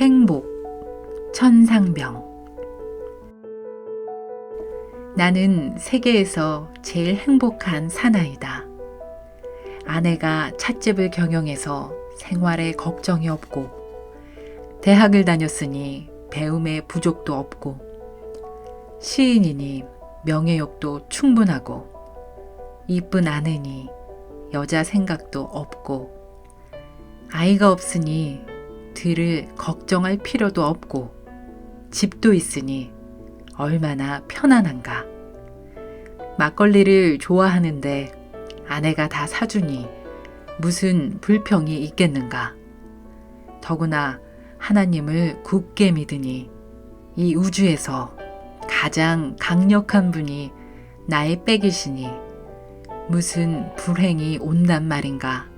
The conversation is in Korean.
행복, 천상병. 나는 세계에서 제일 행복한 사나이다. 아내가 찻집을 경영해서 생활에 걱정이 없고, 대학을 다녔으니 배움에 부족도 없고, 시인이니 명예욕도 충분하고, 이쁜 아내니 여자 생각도 없고, 아이가 없으니 들을 걱정할 필요도 없고, 집도 있으니 얼마나 편안한가. 막걸리를 좋아하는데 아내가 다 사주니 무슨 불평이 있겠는가. 더구나 하나님을 굳게 믿으니 이 우주에서 가장 강력한 분이 나의 백이시니 무슨 불행이 온단 말인가.